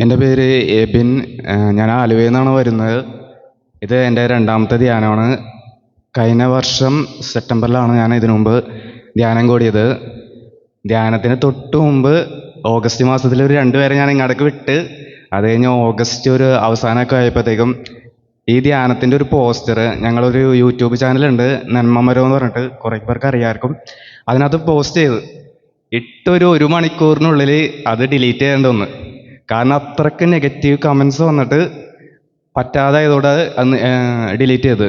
എന്റെ പേര് എബിൻ ഞാൻ ആലുവയിൽ നിന്നാണ് വരുന്നത്. ഇത് എന്റെ രണ്ടാമത്തെ ധ്യാനമാണ്. കഴിഞ്ഞ വർഷം സെപ്റ്റംബറിലാണ് ഞാൻ ഇതിനു മുമ്പ് ധ്യാനം കൂടിയത്. ധ്യാനത്തിന് തൊട്ട് മുമ്പ് ഓഗസ്റ്റ് മാസത്തിൽ ഒരു രണ്ട് പേരെ ഞാൻ ഇങ്ങടക്ക് വിട്ട് അത് കഴിഞ്ഞ് ഓഗസ്റ്റ് ഒരു അവസാനമൊക്കെ ആയപ്പോഴത്തേക്കും ഈ ധ്യാനത്തിന്റെ ഒരു പോസ്റ്റർ ഞങ്ങളൊരു യൂട്യൂബ് ചാനലുണ്ട് നന്മമരം എന്ന് പറഞ്ഞിട്ട് കുറേ പേർക്ക് അറിയാമായിരിക്കും. അതിനകത്ത് പോസ്റ്റ് ചെയ്ത് ഇട്ടൊരു ഒരു മണിക്കൂറിനുള്ളിൽ അത് ഡിലീറ്റ് ചെയ്യേണ്ടി വന്നു കാരണം അത്രയ്ക്ക് നെഗറ്റീവ് കമൻസ് വന്നിട്ട് പറ്റാതായതോടെ അന്ന് ഡിലീറ്റ് ചെയ്ത്.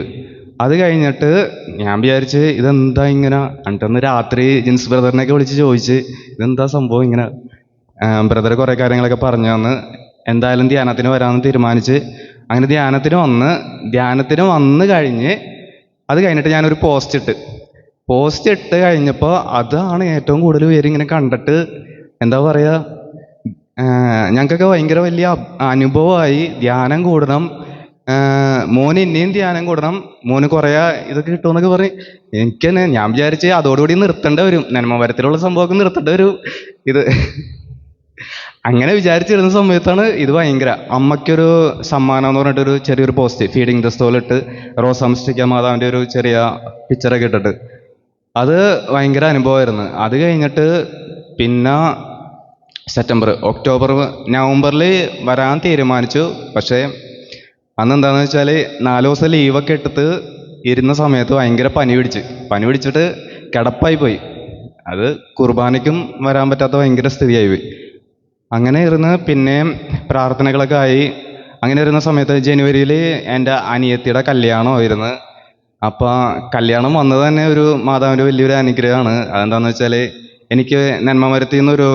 അത് കഴിഞ്ഞിട്ട് ഞാൻ വിചാരിച്ച് ഇതെന്താ ഇങ്ങനെ? എന്നിട്ടന്ന് രാത്രി ജിൻസ് ബ്രദറിനെയൊക്കെ വിളിച്ച് ചോദിച്ച് ഇതെന്താ സംഭവം ഇങ്ങനെ? ബ്രദർ കുറേ കാര്യങ്ങളൊക്കെ പറഞ്ഞു തന്ന് എന്തായാലും ധ്യാനത്തിന് വരാമെന്ന് തീരുമാനിച്ച് അങ്ങനെ ധ്യാനത്തിന് വന്ന് ധ്യാനത്തിന് വന്ന് കഴിഞ്ഞ് അത് കഴിഞ്ഞിട്ട് ഞാനൊരു പോസ്റ്റ് ഇട്ട്. പോസ്റ്റ് ഇട്ട് കഴിഞ്ഞപ്പോൾ അതാണ് ഏറ്റവും കൂടുതൽ പേര് ഇങ്ങനെ കണ്ടിട്ട് എന്താ പറയുക ഞങ്ങൾക്കൊക്കെ ഭയങ്കര വലിയ അനുഭവമായി. ധ്യാനം കൂടണം. മോന് ഇനിയും ധ്യാനം കൂടണം. മോന് കുറേ ഇതൊക്കെ കിട്ടുമെന്നൊക്കെ പറഞ്ഞ് എനിക്ക് തന്നെ ഞാൻ വിചാരിച്ച് അതോടുകൂടി നിർത്തേണ്ട വരും. നന്മമരത്തിലുള്ള സംഭവമൊക്കെ നിർത്തേണ്ട ഒരു ഇത് അങ്ങനെ വിചാരിച്ചിരുന്ന സമയത്താണ് ഇത് ഭയങ്കര അമ്മയ്ക്കൊരു സമ്മാനം എന്ന് പറഞ്ഞിട്ടൊരു ചെറിയൊരു പോസ്റ്റ് ഫീഡിങ് ദ സ്റ്റോൾ ഇട്ട് റോസാംസ്റ്റിക്ക മാതാവിന്റെ ഒരു ചെറിയ പിക്ചറൊക്കെ ഇട്ടിട്ട്. അത് ഭയങ്കര അനുഭവമായിരുന്നു. അത് കഴിഞ്ഞിട്ട് പിന്നെ സെപ്റ്റംബർ ഒക്ടോബർ നവംബറിൽ വരാൻ തീരുമാനിച്ചു. പക്ഷേ അന്ന് എന്താണെന്ന് വെച്ചാൽ നാല് ദിവസം ലീവൊക്കെ എടുത്ത് ഇരുന്ന സമയത്ത് ഭയങ്കര പനി പിടിച്ച്. പനി പിടിച്ചിട്ട് കിടപ്പായി പോയി. അത് കുർബാനയ്ക്കും വരാൻ പറ്റാത്ത ഭയങ്കര സ്ഥിതിയായി പോയി. അങ്ങനെ ഇരുന്ന് പിന്നെ പ്രാർത്ഥനകളൊക്കെ ആയി. അങ്ങനെ ഇരുന്ന സമയത്ത് ജനുവരിയിൽ എന്റെ അനിയത്തിയുടെ കല്യാണമായിരുന്നു അപ്പോൾ കല്യാണം വന്നത് തന്നെ ഒരു മാതാവിന്റെ വലിയൊരു അനുഗ്രഹമാണ്. അതെന്താണെന്ന് വെച്ചാൽ എനിക്ക് നന്മമരത്തിൽ നിന്നൊരു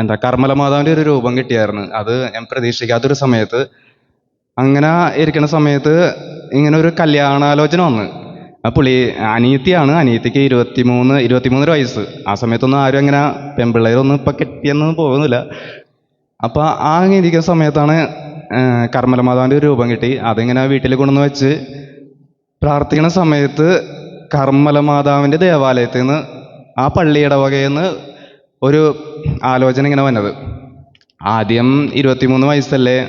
എന്താ കർമ്മല ഒരു രൂപം കിട്ടിയായിരുന്നു. അത് ഞാൻ പ്രതീക്ഷിക്കാത്തൊരു സമയത്ത് അങ്ങനെ ഇരിക്കുന്ന സമയത്ത് ഇങ്ങനെ ഒരു കല്യാണാലോചന വന്ന്. ആ പുള്ളി അനിയത്തിയാണ് അനിയത്തിക്ക് ഇരുപത്തിമൂന്ന് ഇരുപത്തിമൂന്നര വയസ്സ്. ആ സമയത്തൊന്നും ആരും അങ്ങനെ പെൺപിള്ളേരൊന്നും ഇപ്പം കെട്ടിയെന്നൊന്നും പോകുന്നില്ല. അപ്പോൾ ആ അങ്ങനെ ഇരിക്കുന്ന സമയത്താണ് കർമ്മല മാതാവിന്റെ ഒരു രൂപം കിട്ടി. അതിങ്ങനെ വീട്ടിൽ കൊണ്ടുവന്ന് വെച്ച് പ്രാർത്ഥിക്കുന്ന സമയത്ത് കർമ്മല മാതാവിന്റെ ദേവാലയത്തിൽ നിന്ന് ആ പള്ളിയുടെ വകയിൽ നിന്ന് ഒരു ആലോചന ഇങ്ങനെ വന്നത്. ആദ്യം ഇരുപത്തിമൂന്ന് വയസ്സല്ലേ?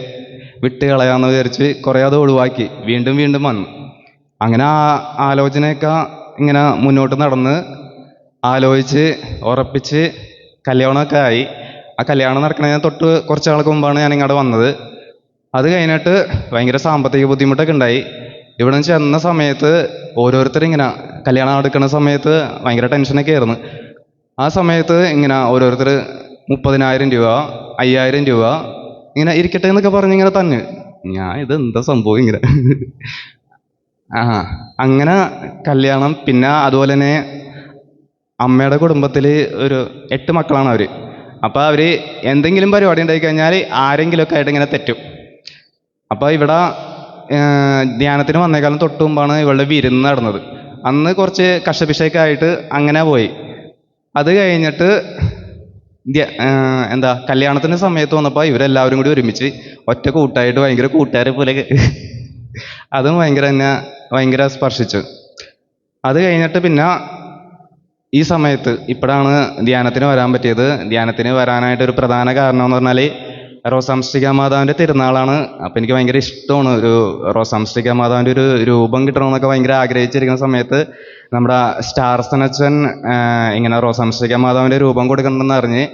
വിട്ട് കളയാമെന്ന് വിചാരിച്ച് കുറേ അത് ഒഴിവാക്കി. വീണ്ടും വീണ്ടും വന്നു. അങ്ങനെ ആ ആലോചനയൊക്കെ ഇങ്ങനെ മുന്നോട്ട് നടന്ന് ആലോചിച്ച് ഉറപ്പിച്ച് കല്യാണമൊക്കെ ആയി. ആ കല്യാണം നടക്കണതിന് തൊട്ട് കുറച്ച് നാൾക്ക് മുമ്പാണ് ഞാൻ ഇങ്ങോട്ട് വന്നത്. അത് കഴിഞ്ഞിട്ട് ഭയങ്കര സാമ്പത്തിക ബുദ്ധിമുട്ടൊക്കെ ഉണ്ടായി. ഇവിടെ ചെന്ന സമയത്ത് ഓരോരുത്തർ ഇങ്ങനെ കല്യാണം നടക്കുന്ന സമയത്ത് ഭയങ്കര ടെൻഷനൊക്കെ ആയിരുന്നു. ആ സമയത്ത് ഇങ്ങനെ ഓരോരുത്തർ മുപ്പതിനായിരം രൂപ അയ്യായിരം രൂപ ഇങ്ങനെ ഇരിക്കട്ടെ എന്നൊക്കെ പറഞ്ഞ് ഇങ്ങനെ തന്നെ. ഞാൻ ഇത് എന്താ സംഭവം ഇങ്ങനെ? ആ അങ്ങനെ കല്യാണം പിന്നെ അതുപോലെ തന്നെ അമ്മയുടെ കുടുംബത്തിൽ ഒരു എട്ട് മക്കളാണ് അവർ അപ്പോൾ അവർ എന്തെങ്കിലും പരിപാടി ഉണ്ടായി കഴിഞ്ഞാൽ ആരെങ്കിലുമൊക്കെ ആയിട്ട് ഇങ്ങനെ തെറ്റും. അപ്പോൾ ഇവിടെ ധ്യാനത്തിന് വന്നേക്കാളും തൊട്ട് മുമ്പാണ് ഇവളുടെ വിരുന്ന് നടന്നത്. അന്ന് കുറച്ച് കഷപിശയൊക്കെ ആയിട്ട് അങ്ങനെ പോയി. അത് കഴിഞ്ഞിട്ട് എന്താ കല്യാണത്തിന്റെ സമയത്ത് വന്നപ്പോൾ ഇവരെല്ലാവരും കൂടി ഒരുമിച്ച് ഒറ്റ കൂട്ടായിട്ട് ഭയങ്കര കൂട്ടുകാരെ പോലെ അതും ഭയങ്കര എന്നെ ഭയങ്കര സ്പർശിച്ചു. അത് കഴിഞ്ഞിട്ട് പിന്നെ ഈ സമയത്ത് ഇപ്പോഴാണ് ധ്യാനത്തിന് വരാൻ പറ്റിയത്. ധ്യാനത്തിന് വരാനായിട്ട് ഒരു പ്രധാന കാരണം എന്ന് പറഞ്ഞാൽ റോസാംസ്റ്റിക മാതാവിന്റെ തിരുനാളാണ്. അപ്പം എനിക്ക് ഭയങ്കര ഇഷ്ടമാണ് ഒരു റോസാംസ്റ്റിക മാതാവിന്റെ ഒരു രൂപം കിട്ടണമെന്നൊക്കെ ഭയങ്കര ആഗ്രഹിച്ചിരിക്കുന്ന സമയത്ത് നമ്മുടെ സ്റ്റാർസനച്ചൻ ഇങ്ങനെ റോസാംസ്റ്റിക മാതാവിന്റെ രൂപം കൊടുക്കണമെന്ന് അറിഞ്ഞ്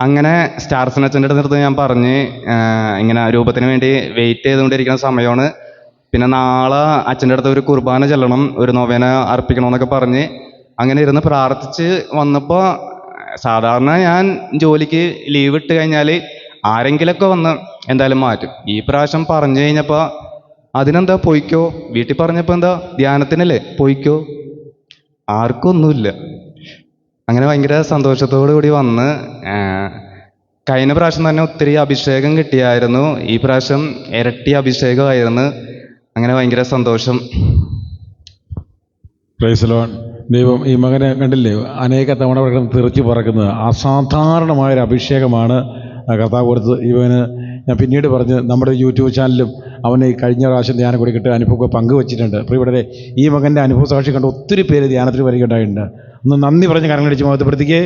അങ്ങനെ സ്റ്റാർസനച്ചന്റെ അടുത്ത് ഞാൻ പറഞ്ഞ് ഇങ്ങനെ രൂപത്തിന് വേണ്ടി വെയിറ്റ് ചെയ്തുകൊണ്ടിരിക്കുന്ന സമയമാണ്. പിന്നെ നാളെ അച്ഛന്റെ അടുത്ത് ഒരു കുർബാന ചെല്ലണം ഒരു നോവേന അർപ്പിക്കണമെന്നൊക്കെ പറഞ്ഞ് അങ്ങനെ ഇരുന്ന് പ്രാർത്ഥിച്ച് വന്നപ്പോൾ സാധാരണ ഞാൻ ജോലിക്ക് ലീവ് ഇട്ട് കഴിഞ്ഞാൽ ആരെങ്കിലൊക്കെ വന്ന് എന്തായാലും മാറ്റും. ഈ പ്രാവശ്യം പറഞ്ഞു കഴിഞ്ഞപ്പോൾ അതിനെന്താ പൊയ്ക്കോ? വീട്ടിൽ പറഞ്ഞപ്പോൾ എന്താ? ധ്യാനത്തിനല്ലേ പൊയ്ക്കോ? ആർക്കൊന്നുമില്ല. അങ്ങനെ ഭയങ്കര സന്തോഷത്തോടു കൂടി വന്ന് കഴിഞ്ഞ പ്രാവശ്യം തന്നെ ഒത്തിരി അഭിഷേകം കിട്ടിയായിരുന്നു. ഈ പ്രാവശ്യം ഇരട്ടി അഭിഷേകമായിരുന്നു. അങ്ങനെ ഭയങ്കര സന്തോഷം. പ്രൈസലോൺ ദൈവം ഈ മകനെ കണ്ടില്ലേ? അനേക തവണ തെറിച്ച് പറക്കുന്നത്. അസാധാരണമായൊരു അഭിഷേകമാണ് കർത്താവ് കൊടുത്തത്. ഇവന് ഞാൻ പിന്നീട് പറഞ്ഞ് നമ്മുടെ യൂട്യൂബ് ചാനലിലും അവന് കഴിഞ്ഞ പ്രാവശ്യം ധ്യാനം കൊടുക്കിട്ട് അനുഭവമൊക്കെ പങ്കുവച്ചിട്ടുണ്ട്. ഇവിടെ ഈ മകന്റെ അനുഭവ സാക്ഷി കണ്ട് ഒത്തിരി പേര് ധ്യാനത്തിൽ വരികയുണ്ടായിട്ടുണ്ട്. ഒന്ന് നന്ദി പറഞ്ഞ് കരങ്ങളടിച്ച് മുഖത്ത് പ്രത്യേകേ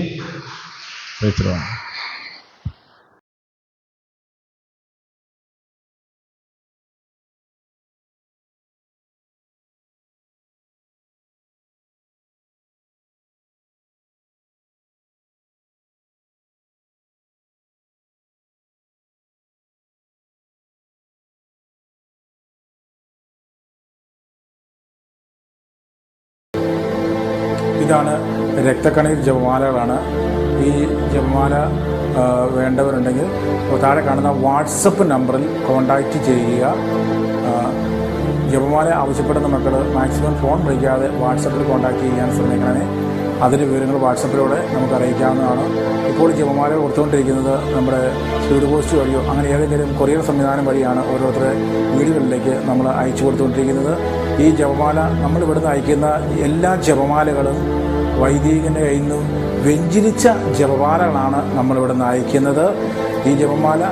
ഇതാണ് രക്തക്കണീർ ജപമാലകളാണ്. ഈ ജപമാല വേണ്ടവരുണ്ടെങ്കിൽ താഴെ കാണുന്ന വാട്സപ്പ് നമ്പറിൽ കോണ്ടാക്റ്റ് ചെയ്യുക. ജപമാല ആവശ്യപ്പെടുന്ന മക്കൾ മാക്സിമം ഫോൺ വിളിക്കാതെ വാട്സപ്പിൽ കോണ്ടാക്ട് ചെയ്യാൻ ശ്രമിക്കണമേ. അതിന്റെ വിവരങ്ങൾ വാട്സപ്പിലൂടെ നമുക്ക് അറിയിക്കാവുന്നതാണ്. ഇപ്പോൾ ജപമാല കൊടുത്തുകൊണ്ടിരിക്കുന്നത് നമ്മുടെ സ്പീഡ് പോസ്റ്റ് വഴിയോ അങ്ങനെ ഏതെങ്കിലും കൊറിയർ സംവിധാനം വഴിയാണ് ഓരോരുത്തരുടെ വീടുകളിലേക്ക് നമ്മൾ അയച്ചു കൊടുത്തുകൊണ്ടിരിക്കുന്നത്. ഈ ജപമാല നമ്മൾ ഇവിടുന്ന് അയക്കുന്ന എല്ലാ ജപമാലകളും വൈദികന്റെ കയ്യിൽ നിന്നും വെഞ്ചിരിച്ച ജപമാലകളാണ് നമ്മളിവിടെ നിന്ന് അയക്കുന്നത്. ഈ ജപമാല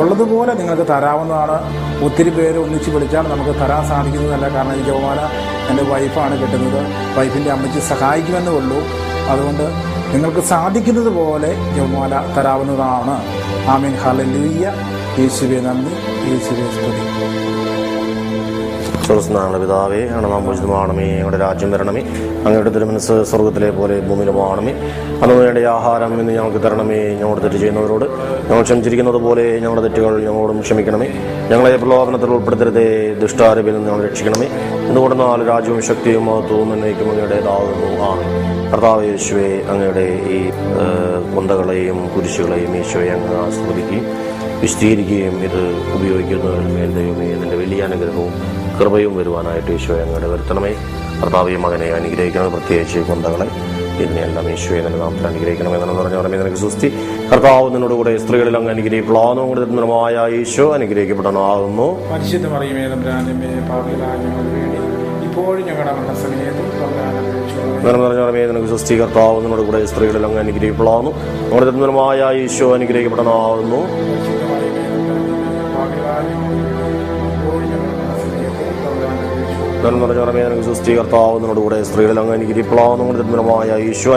ഉള്ളതുപോലെ നിങ്ങൾക്ക് തരാവുന്നതാണ്. ഒത്തിരി പേര് ഒന്നിച്ച് വിളിച്ചാൽ നമുക്ക് തരാൻ സാധിക്കുന്നതല്ല. കാരണം ഈ ജപമാല എന്റെ വൈഫാണ് കിട്ടുന്നത്. വൈഫിന്റെ അമ്മച്ച് സഹായിക്കുമെന്നേ ഉള്ളൂ. അതുകൊണ്ട് നിങ്ങൾക്ക് സാധിക്കുന്നത് പോലെ ജപമാല തരാവുന്നതാണ്. ആമീൻ. ഹലലൂയ്യ യേശുവെ നന്ദി. യേശുവെ സ്തുതി. സ്വർസ്നാള പിതാവേ ആണ് നാം പൂജിതമാണമേ ഞങ്ങളുടെ രാജ്യം വരണമേ അങ്ങയുടെ തിരുമനസ് സ്വർഗത്തിലെ പോലെ ഭൂമിയിലുമാണമേ അന്ന് വേണ്ട ആഹാരം ഇന്ന് ഞങ്ങൾക്ക് തരണമേ ഞങ്ങളോട് തെറ്റ് ചെയ്യുന്നവരോട്. ഞങ്ങൾ ക്ഷമിച്ചിരിക്കുന്നത് പോലെ ഞങ്ങളുടെ തെറ്റുകൾ ഞങ്ങളോടും ക്ഷമിക്കണമേ. ഞങ്ങളെ പ്രലോഭനത്തിൽ ഉൾപ്പെടുത്തരുതേ ദുഷ്ടാരൂപിൽ നിന്ന് ഞങ്ങൾ രക്ഷിക്കണമേ. എന്തുകൊണ്ട് നാല് രാജ്യവും ശക്തിയും മഹത്വവും എന്നേക്കും അങ്ങയുടേതാകുന്നു ആണ് കർത്താവ് യേശുവെ അങ്ങയുടെ ഈ കുന്തകളെയും കുരിശുകളെയും യേശുവെ അങ്ങ് ആസ്വദിക്കുകയും വിശദീകരിക്കുകയും ഇത് ഉപയോഗിക്കുന്നവരിൽ മേൽ ദൈവമേ നിന്റെ വലിയ അനുഗ്രഹവും കൃപയും വരുവാനായിട്ട് ഈശോ അങ്ങയുടെ വരുത്തണമേ. കർത്താവിയ മകനെ അനുഗ്രഹിക്കണമേ പ്രത്യേകിച്ച് കുന്തകളെ ഇതിനെല്ലാം ഈശോയെ നിന്റെ നാമത്തിൽ അനുഗ്രഹിക്കണമേ എന്ന് പറഞ്ഞു പറഞ്ഞേ നിനക്ക് സുസ്തി കർത്താവ് നിന്നോട് കൂടെ സ്ത്രീകളിൽ അങ്ങ് അനുഗ്രഹിക്കപ്പെടാവുന്നു കൂടെ നിർമ്മമായ ഈശോ അനുഗ്രഹിക്കപ്പെടണമാകുന്നു. പരിശുദ്ധ മറിയമേ തമ്പുരാനമ്മേ പാപികളായ ഞങ്ങൾക്ക് വേണ്ടി ഇപ്പോഴും ഞങ്ങളുടെ മരണസമയത്തും തമ്പുരാനെ അപേക്ഷിച്ചുകൊള്ളണമേ. നിറം നിറഞ്ഞ പറഞ്ഞേ നിനക്ക് സുസ്തി കർത്താവ് നിന്നോട് കൂടെ സ്ത്രീകളിൽ അങ്ങ് അനുഗ്രഹിക്കപ്പെടാവുന്നു നമ്മുടെ നിർമ്മമായ ഈശോ അനുഗ്രഹിക്കപ്പെടണമാകുന്നു. നിറഞ്ഞ നിനക്ക് സ്ത്രീകളിൽ അങ്ങ് എനിക്ക് നമ്മുടെ ഈശു.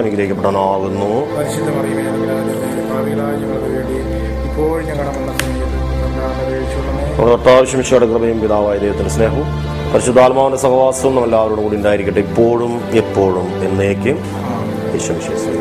നമ്മുടെ കർത്താവശ്യമിച്ചയുടെ കൃപയും പിതാവായ ദൈവത്തിന്റെ സ്നേഹവും പരിശുദ്ധാത്മാവിന്റെ സഹവാസവും നമ്മൾ എല്ലാവരോടും കൂടി ഉണ്ടായിരിക്കട്ടെ ഇപ്പോഴും എപ്പോഴും എന്നേക്കും. യേശുവിശേഷം